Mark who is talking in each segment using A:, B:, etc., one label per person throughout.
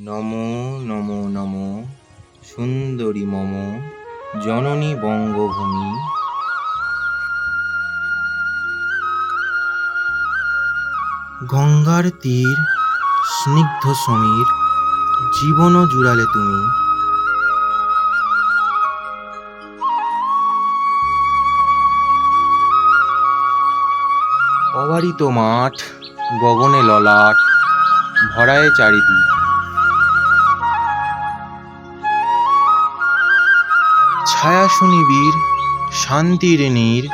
A: নমো নমো নমো। সুন্দরী মম, জননী বঙ্গভূমি। গঙ্গার তীর, স্নিগ্ধ সমীর, জীবন জুড়ালে তুমি। অবারিত মাঠ, গগনে ললাট, ভরায় চারিদিক। ছায়া সুনিবিড় শান্তির নীর,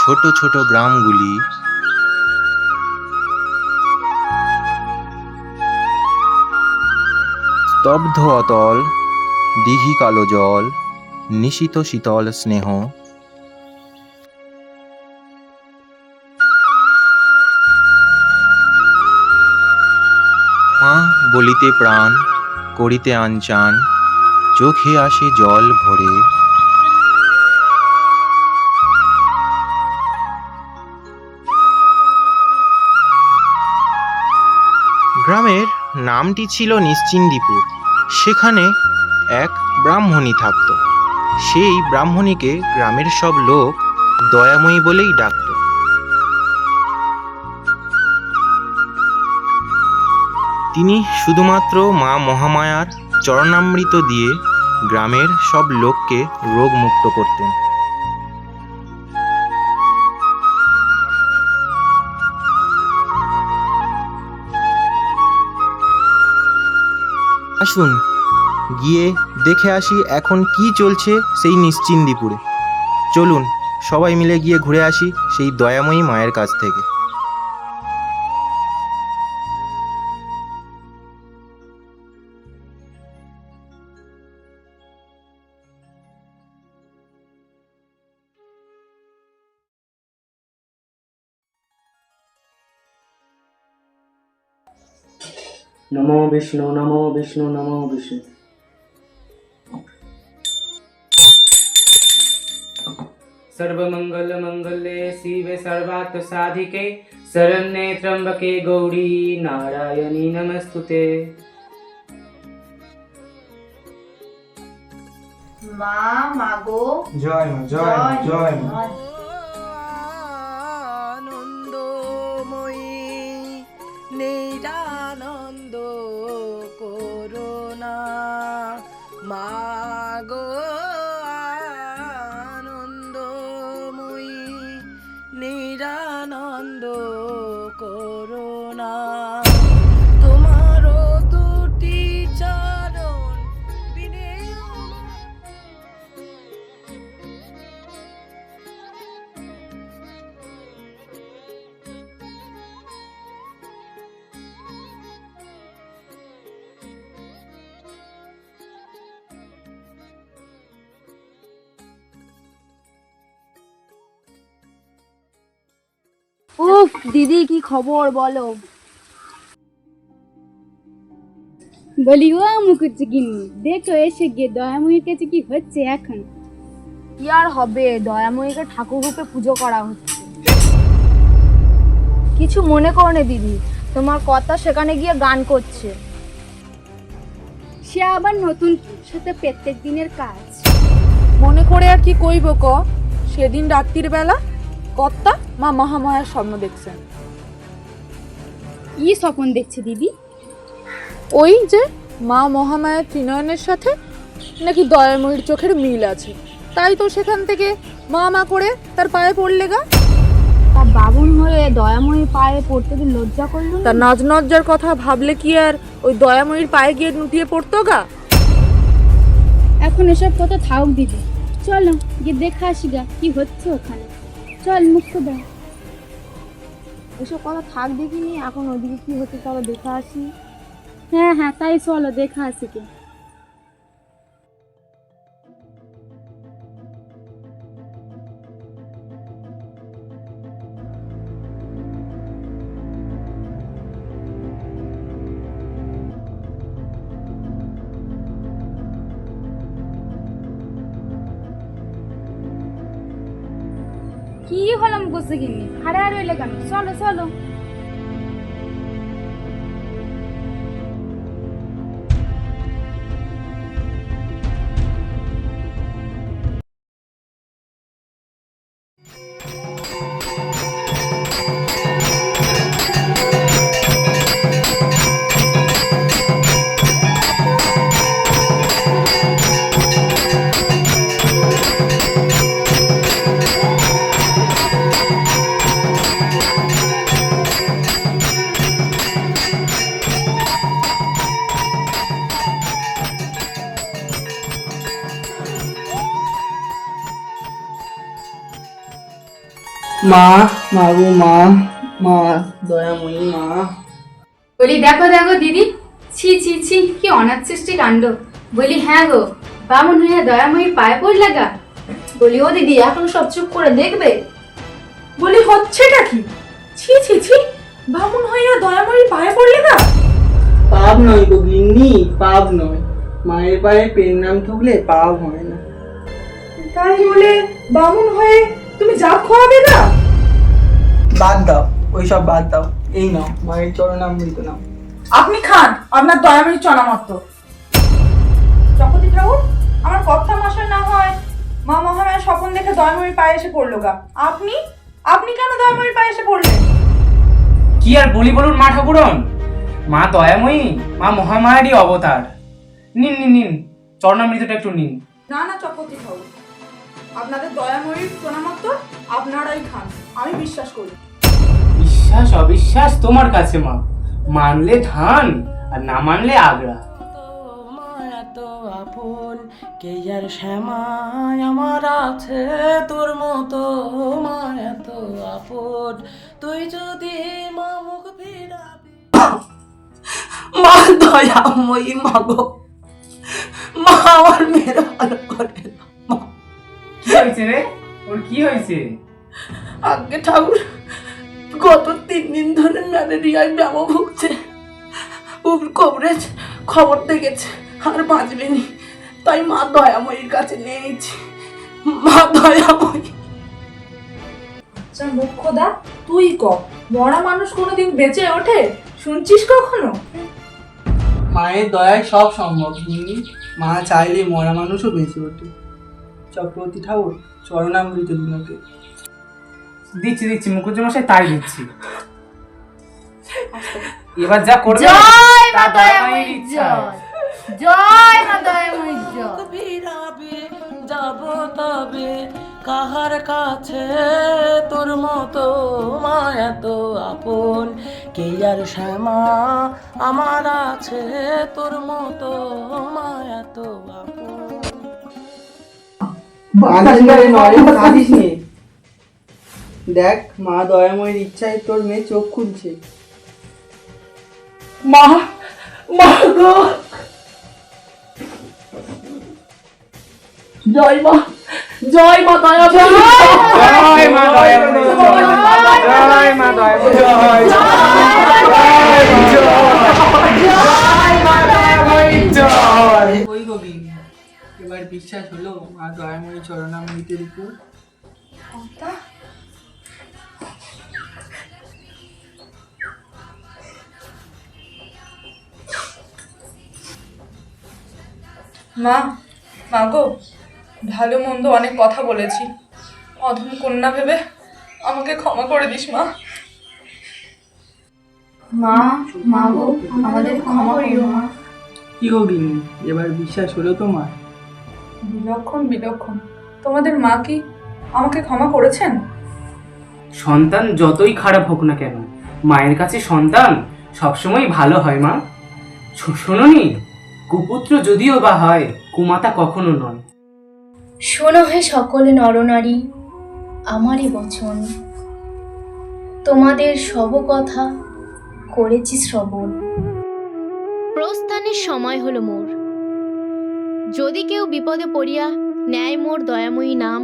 A: ছোট ছোট গ্রামগুলি। স্তব্ধ অতল, দিঘি কালো জল, নিশিত শীতল স্নেহ। মা বলিতে প্রাণ, করিতে আনচান চোখে আসে জল ভরে। গ্রামের নামটি ছিল নিশ্চিন্দিপুর। সেখানে এক ব্রাহ্মণী থাকত। সেই ব্রাহ্মণীকে গ্রামের সব লোক দয়াময়ী বলেই ডাকত। তিনি শুধুমাত্র মা মহামায়ার চরণামৃত দিয়ে গ্রামের সব লোককে রোগ মুক্ত করতেন। আসুন, গিয়ে দেখে আসি এখন কি চলছে সেই নিশ্চিন্দিপুরে। চলুন, সবাই মিলে গিয়ে ঘুরে আসি সেই দয়াময়ী মায়ের কাছ থেকে।
B: নমো বিষ্ণু নমো বিষ্ণু নমো বিষ্ণু सर्वमङ्गलमङ्गले शिवे सर्वार्थसाधिके शरण्ये त्र्यम्बके गौरी नारायणी नमस्तुते
C: মা মাগো
B: জয় মা জয় মা জয় মা
C: উফ দিদি কি খবর বলো?
D: বলি ও মুকুজ্জিগিনি দেখো এসে গিয়ে দয়াময়ীর কাছে কি হচ্ছে এখন?
C: কি আর হবে? দয়াময়ীকে ঠাকুর রূপে পুজো করা হচ্ছে। কিছু মনে করো না দিদি তোমার কথা সেখানে গিয়ে গান করছে।
D: সে আবার নতুন সাথে প্রত্যেক দিনের কাজ।
E: মনে করে আর কি কইব ক? সেদিন রাত্রির বেলা কর্তা মা মহামায়ার স্বপ্ন দেখছেন।
D: কি স্বপ্ন দেখছে দিদি?
E: ওই যে মা মহামায়ার ত্রিনয়নের সাথে নাকি দয়াময়ীর চোখের মিল আছে। তাই তো সেখান থেকে মা মা করে তার পায়ে পড়লে গা।
D: তা বাবুন হয়ে দয়াময়ীর পায়ে পড়তে কি লজ্জা করল
E: তার নাচ নজ্জার কথা ভাবলে কি আর ওই দয়াময়ীর পায়ে গিয়ে নুটিয়ে পড়তো গা?
D: এখন এসব কথা থাক দিদি। চলো গিয়ে দেখে আসি গা কি হচ্ছে ওখানে। চল মুক্ত দাও
C: এসব কথা থাক দেখিনি এখন ওদিকে কি হচ্ছে চলো দেখা আসি।
D: হ্যাঁ হ্যাঁ তাই চলো দেখা আসি কে। কি হলাম মুকুজ্জিগিনি হারায় রইলে কেন? চলো চলো।
F: মা মা গো মা মা দয়াময়ী মা।
D: বলি দেখো দেখো দিদি। ছি ছি ছি কি অনাথ সৃষ্টি কাণ্ড। বলি হ্যাঁ গো বামন হইয়া দয়াময়ী পায়ে পড়লা গা।
E: বলি ও দিদি এখন সব চুপ করে দেখবে? বলি হচ্ছেটা কি? ছি ছি ছি বামুন হইয়া দয়াময়ী পায়ে পড়লে না
F: পাপ নয় গো গিন্নি পাপ নয়। মায়ের পায়ে পেন নাম ঠুকলে পাপ হয় না।
E: তাই বলে বামুন হয়ে তুমি জাপ খাওয়াবে না?
F: বাদ দাও ওইসব বাদ দাও। এই নাও মায়ের চরণামৃত নাও।
E: আপনি খান আপনার দয়াময়ী চনামত্ত চকতি ঠাকুর আমার কথা মশাই না হয় মা মহামায়া স্বপন দেখে দয়াময়ীর পায়ে এসে পড়ল গা। আপনি? আপনি কেন দয়াময়ীর পায়ে এসে পড়লেন?
G: কি আর বলি বলুন মা ঠাকুরন? মা দয়াময়ী মা মহামায়ারই অবতার। নিন নিন নিন চরণামৃতটা একটু নিন।
E: না না চক্রবর্তী ঠাকুর। আপনাদের দয়াময়ীর প্রণামত্ত আপনারাই খান। আমি বিশ্বাস করি।
G: বিশ্বাস অবিশ্বাস তোমার কাছে মা। মানলে ধান আর না মানলে আগ্রা।
B: আপন কে আর শ্যামায় আমার আছে তোর মতো? মায়া তো আপন তুই যদি মা মুখ ফিরাবি। মা দয়াময়ী মা গো। মা আমার মেয়ের ভালো করে
G: হয়েছে রে? ওর কি হয়েছে?
B: আগে ঠাকুর গত তিন দিন ধরে ম্যালেরিয়ায় ব্যামো ভুগছে। উপ কবরেজ খবর দেখেছে আর বাঁচবেনি। তাই মা দয়াময়ীর কাছে নিয়েছি। মা দয়াময়ী।
E: আচ্ছা মুখ্যদা তুই ক? মরা মানুষ কোনোদিন বেঁচে ওঠে? শুনছিস কখনো?
F: মায়ের দয়ায় সব সম্ভব মা চাইলে মরা মানুষও বেঁচে ওঠে। চক্রবর্তী ঠাকুর চরণামৃত দিনকে।
G: দিচ্ছি দিচ্ছি মুখুজ্জ মশাই তাই দিচ্ছি। এবার যা করবে
D: জয় মা জয় জয় মা জয়।
B: ফিরাবি যাব তবে কাহার কাছে তোর মতো মায়া তো আপন? কে আর শ্যামা আমার আছে তোর মতো মায়া তো আপন?
F: দেখ মা দয়াময়ের ইচ্ছায় তোর মেয়ে চোখ খুলছে।
E: মা মা গো। জয় মা জয় মা দয়া
G: জয় মা দয়াময়ী। জয় মা দয়াময়ী। জয়
F: বিশ্বাস হলো? মা দয়াময়ী চরণামৃতের উপর
E: মা মা গো ভালো মন্দ অনেক কথা বলেছি। অধম কন্যা ভেবে আমাকে ক্ষমা করে দিস মা।
D: মা মা গো আমাদের ক্ষমা করিও মা।
F: কি গোবিন্দ এবার বিশ্বাস হলো তোমার?
E: বিলক্ষণ বিলক্ষণ। তোমাদের মা কি আমাকে ক্ষমা করেছেন?
G: সন্তান যতই খারাপ হোক না কেন মায়ের কাছে সন্তান সবসময় ভালো হয় মা। শো- শোনোনি কুপুত্র যদিও বা হয় কুমাতা কখনো নয়।
H: শোনো হে সকলে নরনারী আমারই বচন। তোমাদের সব কথা করেছি শ্রবণ।
I: প্রস্থানের সময় হলো মোর। যদি কেউ বিপদে পড়িয়া ন্যায় মোর দয়াময়ী নাম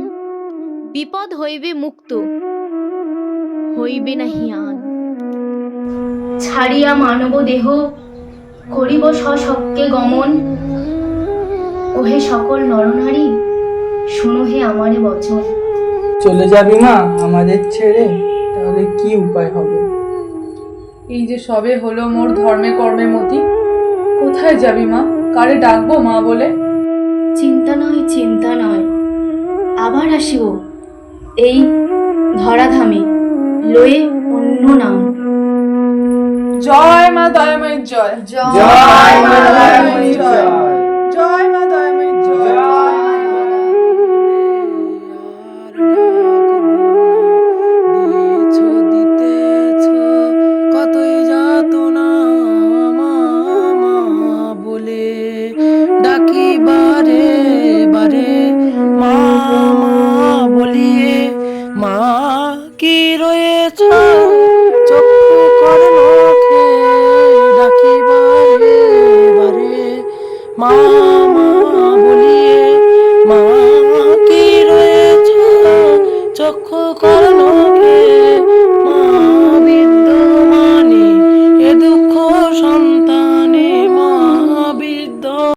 I: বিপদ হইবে মুক্ত হইবে না হিয়ান
H: ছাড়িয়া মানব দেহ করিব সশক্কে গমন। ওহে সকল নরনারী শোনো হে আমারে বচন।
F: চলে যাবি মা আমাদের ছেড়ে তাহলে কি উপায় হবে?
E: এই যে সবে হলো মোর ধর্মে কর্মে মতি কোথায় যাবি মা? কারে ডাকবো মা বলে?
H: চিন্তা নয় চিন্তা নয়। আবার আসিব। এই ধরাধামে লয়ে অন্য নাম।
E: জয় মা দয়াময়ের জয়।
G: জয় মা দয়াময়ী জয়।
E: জয় মা দয়াময়ের